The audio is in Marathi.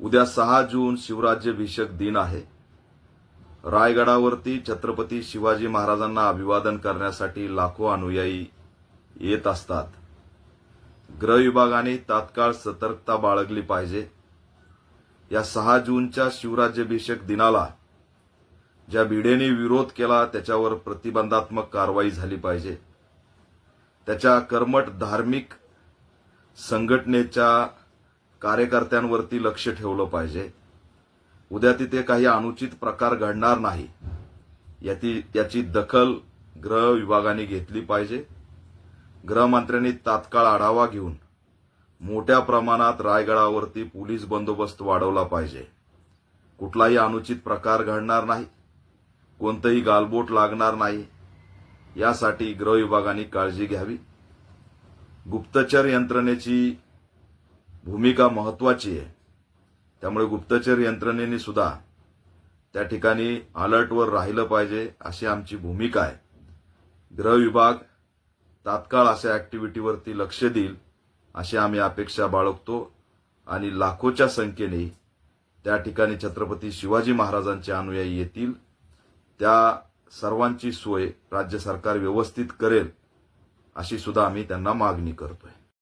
उद्या सहा जून शिवराज्याभिषेक दिन आहे. रायगडावरती छत्रपती शिवाजी महाराजांना अभिवादन करण्यासाठी लाखो अनुयायी येत असतात. ग्रह विभागाने तात्काळ सतर्कता बाळगली पाहिजे. या सहा जूनच्या शिवराज्याभिषेक दिनाला ज्या भिडेने विरोध केला त्याच्यावर प्रतिबंधात्मक कारवाई झाली पाहिजे. त्याच्या कर्मठ धार्मिक संघटनेच्या कार्यकर्त्यांवरती लक्ष ठेवलं पाहिजे. उद्या तिथे काही अनुचित प्रकार घडणार नाही. याची याची दखल गृह विभागाने घेतली पाहिजे. गृहमंत्र्यांनी तात्काळ आढावा घेऊन मोठ्या प्रमाणात रायगडावरती पोलीस बंदोबस्त वाढवला पाहिजे. कुठलाही अनुचित प्रकार घडणार नाही. कोणतंही गालबोट लागणार नाही. यासाठी गृह विभागाने काळजी घ्यावी. गुप्तचर यंत्रणेची भूमिका महत्वाची आहे. त्यामुळे गुप्तचर यंत्रणेने सुद्धा त्या ठिकाणी अलर्टवर राहिलं पाहिजे अशी आमची भूमिका आहे. गृह विभाग तात्काळ अशा ऍक्टिव्हिटीवरती लक्ष देईल अशी आम्ही अपेक्षा बाळगतो आणि लाखोच्या संख्येने त्या ठिकाणी छत्रपती शिवाजी महाराजांचे अनुयायी येतील. त्या सर्वांची सोय राज्य सरकार व्यवस्थित करेल अशी सुद्धा आम्ही त्यांना मागणी करतोय.